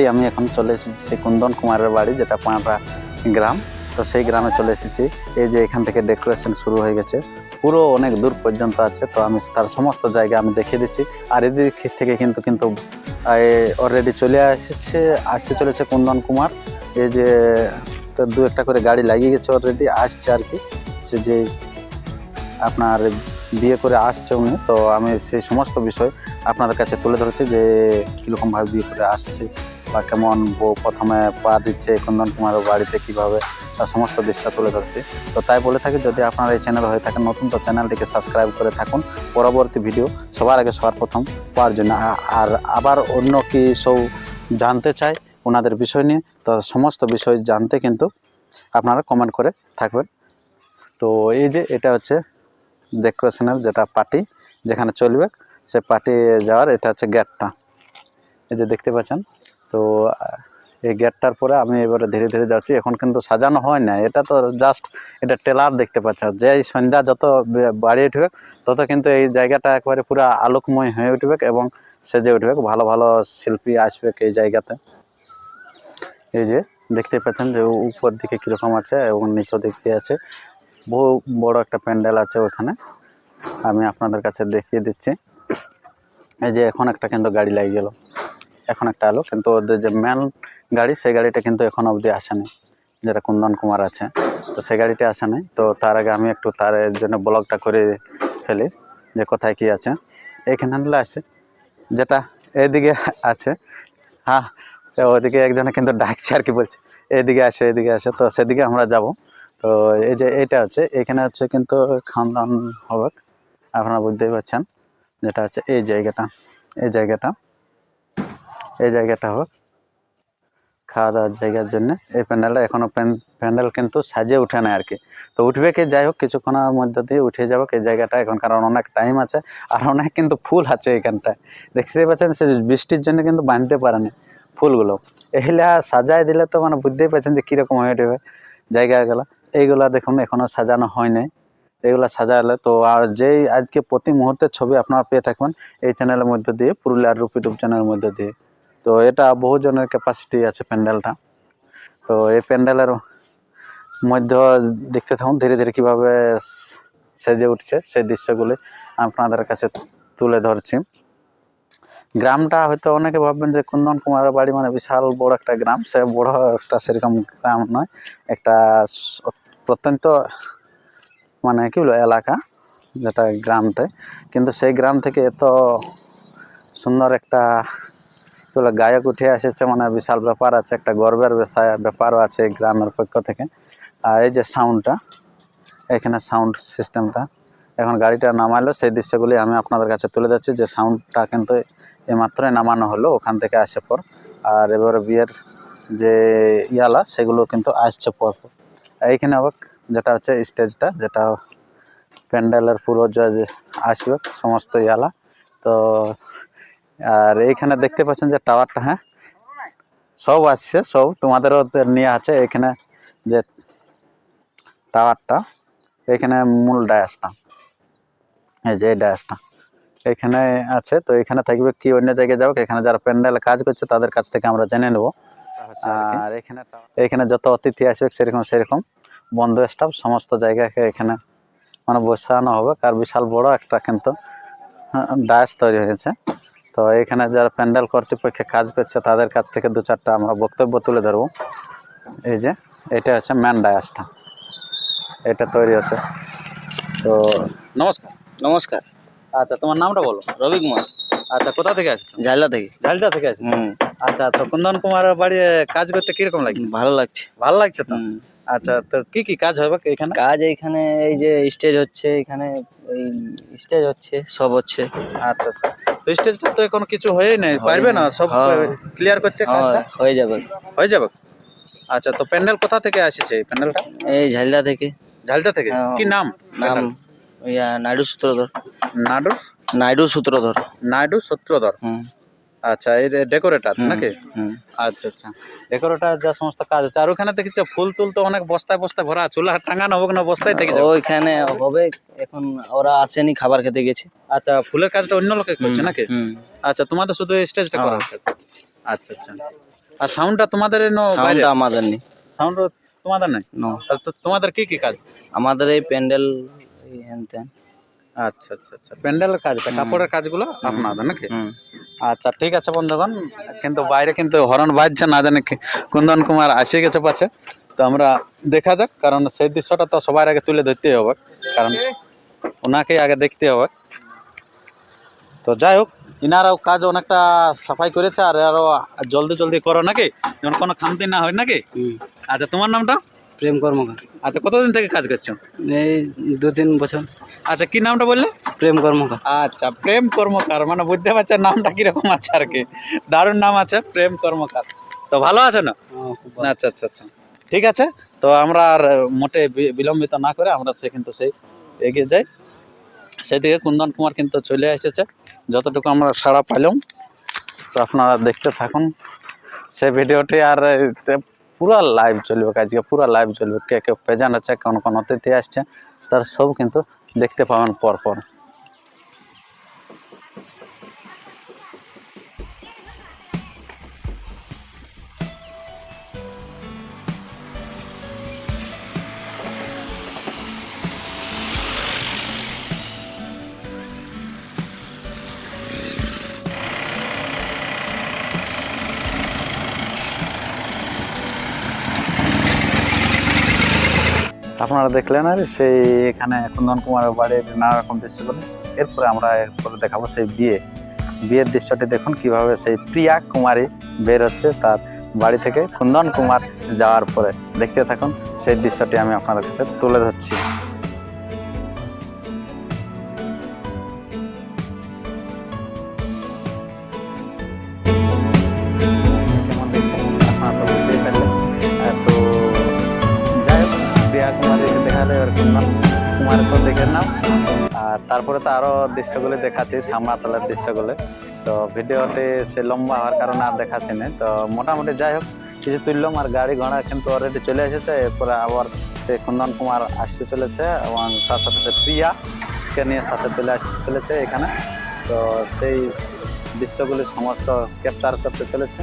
Already আমি এখন চলে এসেছি কুন্দন কুমারের বাড়ি, যেটা পাঁড়া গ্রাম। তো সেই গ্রামে চলে এসেছি। এই যে এখান থেকে ডেকোরেশন শুরু হয়ে গেছে। পুরো অনেক দূর পর্যন্ত আছে, তো আমি তার সমস্ত জায়গা আমি দেখিয়ে দিচ্ছি। আর এদিক থেকে কিন্তু কিন্তু অলরেডি চলে এসেছে আসতে চলেছে কুন্দন কুমার। এই যে দু একটা করে গাড়ি লাগিয়ে গেছে অলরেডি আসছে আর কি। সে যে আপনার বিয়ে করে আসছে উনি, তো আমি সেই সমস্ত বিষয় আপনাদের কাছে তুলে ধরেছি যে কীরকমভাবে বিয়ে করে আসছে। বা কেমন বউ প্রথমে পা দিচ্ছে, কুন্দন কুমারের বাড়িতে কীভাবে, তার সমস্ত দৃশ্য তুলে ধরছি। তো তাই বলে থাকি, যদি আপনার এই চ্যানেল হয়ে থাকেন নতুন, তো চ্যানেলটিকে সাবস্ক্রাইব করে থাকুন। পরবর্তী ভিডিও সবার আগে সবার প্রথম পাওয়ার জন্য। আর আবার অন্য কি সব জানতে চাই ওনাদের বিষয় নিয়ে, তো সমস্ত বিষয় জানতে কিন্তু আপনারা কমেন্ট করে থাকবেন। তো এই যে এটা হচ্ছে ডেকোরেশনের যেটা পার্টি যেখানে চলবে, সে পার্টি যাওয়ার এটা হচ্ছে গেটটা এই যে দেখতে পাচ্ছেন তো এই গেটটার পরে আমি এবারে ধীরে ধীরে যাচ্ছি। এখন কিন্তু সাজানো হয় না। এটা তো জাস্ট এটা টেলার দেখতে পাচ্ছ। যে এই সন্ধ্যা যত বাড়িয়ে উঠবে, তত কিন্তু এই জায়গাটা একবারে পুরো আলোকময় হয়ে উঠবে এবং সেজে উঠবে। ভালো ভালো শিল্পী আসবে এই জায়গাতে। এই যে দেখতে পাচ্ছেন যে উপর দিকে কীরকম আছে এবং নিচের দিকে আছে। বহু বড় একটা প্যান্ডেল আছে ওখানে। আমি আপনাদের কাছে দেখিয়ে দিচ্ছি। এই যে এখন একটা কিন্তু গাড়ি লাগিয়ে গেল। এখন একটা আলো, কিন্তু ওদের যে মেন গাড়ি, সেই গাড়িটা কিন্তু এখন অবধি আসেনি যেটা কুন্দন কুমার আছে। তো সেই গাড়িটা আসেনি তো তার আগে আমি একটু তার জন্য ব্লগটা করে ফেলি, যে কোথায় কি আছে। এইখানে হলে আছে যেটা এদিকে আছে। হ্যাঁ ওদিকে একজনে কিন্তু ডাকছে আর কি বলছে, এদিকে আসে এদিকে আসে। তো সেদিকে আমরা যাব। তো এই যে এটা হচ্ছে, এখানে হচ্ছে কিন্তু খানদান হবে আপনারা বুঝতেই পারছেন, যেটা হচ্ছে এই জায়গাটা এই জায়গাটা। এই জায়গাটা হোক। খাওয়া দাওয়ার জায়গার জন্য এই প্যান্ডেলটা এখনও প্যান্ডেল কিন্তু সাজে উঠে না আর কি। তো উঠবে কি যাই হোক, কিছুক্ষণের মধ্যে দিয়ে উঠে যাবে এই জায়গাটা। এখন কারণ অনেক টাইম আছে আর অনেক কিন্তু ফুল আছে এখানটায়। দেখতেই পাচ্ছেন সে বৃষ্টির জন্য কিন্তু বাঁধতে পারেনি ফুলগুলো। এগুলা সাজায় দিলে তো মানে বুঝতেই পারছেন যে কীরকম হয়ে উঠবে জায়গাগুলো। এইগুলা দেখুন এখনও সাজানো হয় নাই। এগুলা সাজালে তো আর যেই আজকে প্রতি মুহূর্তের ছবি আপনারা পেয়ে থাকবেন এই চ্যানেলের মধ্যে দিয়ে, পুরুলিয়ার রূপ ইউটিউব চ্যানেলের মধ্যে দিয়ে। তো এটা বহুজনের ক্যাপাসিটি আছে প্যান্ডেলটা। তো এই প্যান্ডেলের মধ্যে দেখতে থাকুন, ধীরে ধীরে কীভাবে সেজে উঠছে সেই দৃশ্যগুলি আপনাদের কাছে তুলে ধরছি। গ্রামটা হয়তো অনেকে ভাববেন যে কুন্দন কুমারের বাড়ি মানে বিশাল বড় একটা গ্রাম, সে বড় একটা সেরকম গ্রাম নয়, একটা প্রত্যন্ত মানে কি বলব, এলাকা যেটা গ্রামটায়। কিন্তু সেই গ্রাম থেকে এত সুন্দর একটা বলে গায়ক উঠে এসেছে মানে বিশাল ব্যাপার আছে, একটা গর্বের ব্যাপারও আছে গ্রামের পক্ষ থেকে। আর এই যে সাউন্ডটা এখানে সাউন্ড সিস্টেমটা এখন গাড়িটা নামাইলো সেই দৃশ্যগুলি আমি আপনাদের কাছে তুলে যাচ্ছি যে সাউন্ডটা কিন্তু এইমাত্রই নামানো হলো, ওখান থেকে আসে পর। আর এবারে বিয়ের যে ইয়ালা, সেগুলো কিন্তু আসছে পর। এইখানে আবার যেটা হচ্ছে স্টেজটা যেটা প্যান্ডেলের পুরো যে আসবে, সমস্ত ইয়ালা। তো আর এইখানে দেখতে পাচ্ছেন যে টাওয়ারটা হ্যাঁ? সব আসছে সব তোমাদেরও নিয়ে আছে এখানে যে টাওয়ারটা এখানে মূল ডায়াসটা এই যে ডায়াসটা এখানে আছে। তো এখানে থাকবে কি অন্য জায়গায় যাও এখানে যারা প্যান্ডেলে কাজ করছে তাদের কাছ থেকে আমরা জেনে নেব। আর এখানে এখানে যত অতিথি আসবে সেরকম সেরকম। বন্ধু স্টাফ সমস্ত জায়গাকে এখানে মানে বসানো হবে। আর বিশাল বড় একটা কিন্তু ডায়াস তৈরি হয়েছে। তো এখানে যারা প্যান্ডেল কর্তৃপক্ষে কাজ করছে তাদের কাছ থেকে দু চারটা আমরা বক্তব্য তুলে ধরবো। এই যে এটা হচ্ছে ম্যান ডায়াসটা। এটা তৈরি হচ্ছে। তো নমস্কার। নমস্কার। আচ্ছা তোমার নামটা বলো। রবি কুমার। আচ্ছা কোথা থেকে আসছো? ঝালদা থেকে। ঝালদা থেকে আসছো? আচ্ছা তো কুন্দন কুমারের বাড়ি কাজ করতে কীরকম লাগছে? ভালো লাগছে। ভালো লাগছে তো? আচ্ছা তো কি কি কাজ হবে এখানে? কাজ এইখানে এই যে স্টেজ হচ্ছে এখানে এই স্টেজ হচ্ছে সব হচ্ছে। আচ্ছা আচ্ছা। তো স্টেজটা তো এখন কিছু হয়েই নাই পারবে না সব। ক্লিয়ার করতে কাজটা? হ্যাঁ, হয়ে যাবে। হয়ে যাবে? আচ্ছা তো প্যান্ডেল কোথা থেকে আসছে এই প্যান্ডেলটা? এই ঝালদা থেকে। ঝালদা থেকে? হ্যাঁ। কি নাম নাম ইয়া নাইডু সূত্রধর। নাইডু নাইডু সূত্রধর। নাইডু সূত্রধর। হুম। আচ্ছা এই ডেকোরেটর নাকি? হুম। আচ্ছা আচ্ছা। ডেকোরেটর যা সমস্ত কাজ আছে আর ওখানে দেখেছ ফুল তুল তো অনেক বস্তায় বস্তায় ভরা চুলা টাঙানো হোক না বস্তায় থেকে ওইখানে হবে এখন ওরা আসেনি খাবার খেতে গেছে। আচ্ছা ফুলের কাজটা অন্য লোকে করছে নাকি? আচ্ছা তোমাদের শুধু স্টেজটা হ্যাঁ। কাজ। আচ্ছা আচ্ছা। আর সাউন্ডটা তোমাদের সাউন্ডটা আমাদের নেই। সাউন্ড তোমাদের নাই? তোমাদের কি কি কাজ? আমাদের এই প্যান্ডেল হ্যান ত্যান আচ্ছা আচ্ছা আচ্ছা। প্যান্ডেলের কাজটা। কাপড়ের কাজগুলো আপনাদের নাকি? আচ্ছা ঠিক আছে বন্ধুগণ। কিন্তু বাইরে কিন্তু হরণ বাজছে না জানি কি। কুন্দন কুমার আসে গেছে পাচ্ছে তো আমরা দেখা যাক কারণ সেই দৃশ্যটা তো সবার আগে তুলে ধরতেই হবে। কারণ ওনাকেই আগে দেখতে হবে। তো যাই হোক ইনারাও কাজ অনেকটা সাফাই করেছে আর আরও জলদি জলদি করো নাকি? যেমন কোনো খামতি না হয় নাকি? আচ্ছা তোমার নামটা? প্রেম কর্মকার। আচ্ছা কতদিন থেকে কাজ করছ এই দু তিন বছর। আচ্ছা কি নামটা বললে? প্রেম কর্মকার। আচ্ছা প্রেম কর্মকার মানে বুঝতে পারছেন নামটা কীরকম আছে আর কি। দারুণ নাম আছে প্রেম কর্মকার। তো ভালো আছে না হ্যাঁ। আচ্ছা আচ্ছা আচ্ছা। ঠিক আছে তো আমরা আর মোটে বি- বিলম্বিত না করে আমরা সে কিন্তু সেই এগিয়ে যাই। সেদিকে কুন্দন কুমার কিন্তু চলে এসেছে। যতটুকু আমরা সাড়া পাইলাম তো আপনারা দেখতে থাকুন। সে ভিডিওটি আর পুরো লাইভ চলবে আজকে পুরা লাইভ চলবে। কে কে প্রেজেন্ট আছে, কোন কোন অতিথি আসছে, তার সব কিন্তু দেখতে পাবেন পর আপনারা দেখলেন আর সেই এখানে কুন্দন কুমারের বাড়ির নানা রকম দৃশ্যগুলো এরপরে আমরা এরপরে দেখাবো সেই বিয়ে। বিয়ের দৃশ্যটি দেখুন কীভাবে সেই প্রিয়া কুমারী বের হচ্ছে তার বাড়ি থেকে কুন্দন কুমার যাওয়ার পরে। দেখতে থাকুন সেই দৃশ্যটি আমি আপনাদের কাছে তুলে ধরছি। তারপরে তো আরও দৃশ্যগুলি দেখাচ্ছি ছামড়াতলার দৃশ্যগুলি। তো ভিডিওটি সে লম্বা হওয়ার কারণে আর দেখাচ্ছি না। তো মোটামুটি যাই হোক, কিছু তুললাম আর গাড়ি ঘোড়া কিন্তু অলরেডি চলে এসেছে, এরপরে আবার সে কুন্দন কুমার আসতে চলেছে এবং তার সাথে সে প্রিয়াকে নিয়ে সাথে চলে আসতে চলেছে এখানে। তো সেই দৃশ্যগুলি সমস্ত ক্যাপচার করতে চলেছে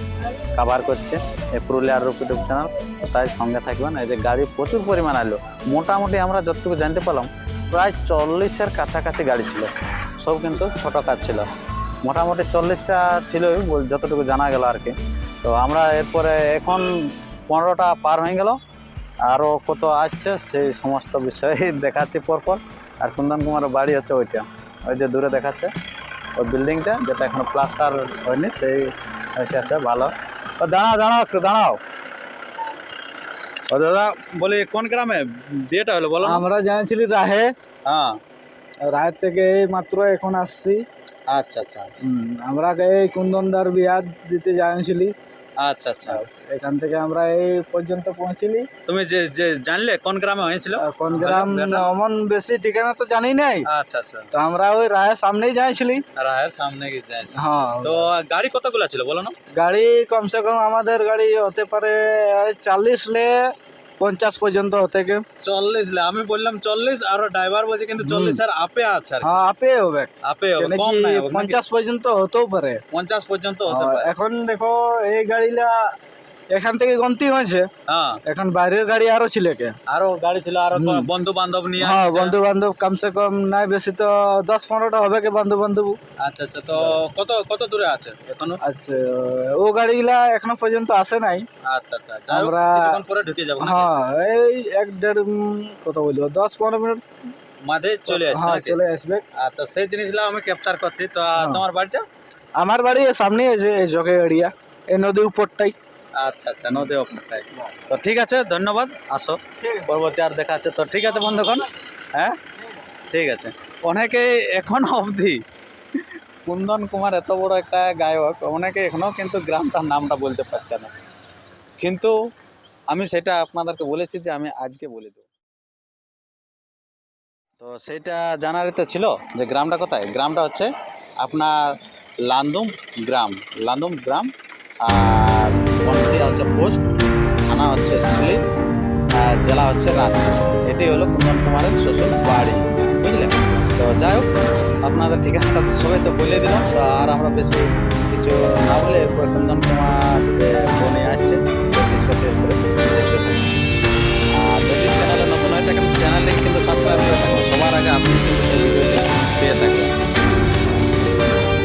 কাভার করছে এই পুরুলিয়ার রূপ ইউটিউব চ্যানেল তাই সঙ্গে থাকবেন, এই যে গাড়ি প্রচুর পরিমাণ আলো মোটামুটি আমরা যতটুকু জানতে পারলাম প্রায় চল্লিশের কাছাকাছি গাড়ি ছিল। সব কিন্তু ছোটো কাজ ছিল। মোটামুটি চল্লিশটা বল- যতটুকু জানা গেল আর কি। তো আমরা এরপরে এখন পনেরোটা পার হয়ে গেল। আরও কত আসছে সেই সমস্ত বিষয়ে দেখাচ্ছি পরপর। আর কুন্দন কুমারের বাড়ি হচ্ছে ওইটা। ওই যে দূরে দেখাচ্ছে। ওই বিল্ডিংটা যেটা এখনও প্লাস্টার হয়নি, সেই আছে ভালো। ও দাঁড়াও দাঁড়াও একটু, দাঁড়াও। দাদা বলি কোন গ্রামে? বিয়েটা হলো বলো আমরা জানিয়েছিলি রাহে। হ্যাঁ। রাহের থেকে এই মাত্র এখন আসছি। আচ্ছা আচ্ছা। আমরা এই কুন্দনদার বিয়া দিতে জানিয়েছিলি আচ্ছা আচ্ছা। এখান থেকে আমরা এই পর্যন্ত পৌঁছিলি। তুমি যে যে জানলে কোন গ্রামে হয়েছিল? কোন গ্রাম অমন বেশি ঠিকানা তো জানি নাই। আচ্ছা আচ্ছা। তো আমরা ওই রায়ের সামনেই যাইছিলি। রায়ের সামনে গিয়ে যাইছে। হ্যাঁ। তো গাড়ি কতগুলো ছিল বলো না? গাড়ি কমসে কম আমাদের গাড়ি হতে পারে চাল্লিশ লে পঞ্চাশ পর্যন্ত থেকে। চল্লিশ আমি বললাম চল্লিশ আর ড্রাইভার বলছে কিন্তু চল্লিশ আর আপে আছে হ্যাঁ আপে হবে। আপে হবে, কম নাই পঞ্চাশ পর্যন্ত হতেও পারে। পঞ্চাশ পর্যন্ত হতে হ্যাঁ, পারে। এখন দেখো এই গাড়িটা এখান থেকে গন্তি হয়েছে। হ্যাঁ। এখন বাইরের গাড়ি আরও ছিল কে আরও গাড়ি ছিল আরও। বন্ধু বান্ধব নিয়ে হ্যাঁ বন্ধু বান্ধব কমসে কম নাই বেশি তো দশ পনেরোটা হবে কে বন্ধু বান্ধব আচ্ছা আচ্ছা তো কত কত দূরে আছে এখনও? আচ্ছা ও গাড়িগুলা এখনও পর্যন্ত আসে নাই। আচ্ছা আচ্ছা আমরা- পরে ঢুকে যাব হ্যাঁ এই এক দেড় কত বলব দশ পনেরো মিনিট মাঝে চলে আসছে হ্যাঁ চলে আসবে। আচ্ছা সেই জিনিসগুলো আমি ক্যাপচার করছি। তো হ্যাঁ। তোমার বাড়িটা? আমার বাড়ি সামনে আছে এই জগে এরিয়া এই নদী উপরটাই। আচ্ছা আচ্ছা নদী অপরটাই তো ঠিক আছে, ধন্যবাদ, আসো। পরবর্তী আর দেখা আছে তো ঠিক আছে, বন্ধুগণ? হ্যাঁ? ঠিক আছে। অনেকে এখন অবধি কুন্দন কুমার এত বড় একটা গায়ক, অনেকে এখনও কিন্তু গ্রামটার নামটা বলতে পারছে না। কিন্তু আমি সেটা আপনাদেরকে বলেছি যে আমি আজকে বলে দেবো। তো সেটা জানারই তো ছিল যে গ্রামটা কোথায়? গ্রামটা হচ্ছে আপনার লান্দুম গ্রাম লান্দুম গ্রাম, আর পঞ্চি হচ্ছে পোস্ট থানা হচ্ছে স্লিপ আর জেলা হচ্ছে রাঁচি। এটি হলো কুন্দন কুমারের শ্বশুর বাড়ি বুঝলেন তো যাই হোক, আপনাদের ঠিকানাটা সবাই তো বলে দিলাম আর আমরা বেশি কিছু না বলে কুন্দন কুমার যে ফোনে আসছে সেটি সত্যি করে আর যদি চ্যানেলে নতুন হয় থাকেন চ্যানেলে কিন্তু সাবস্ক্রাইব করে থাকবেন সবার আগে আপনি কিন্তু সেই ভিডিওটি পেয়ে থাকবেন।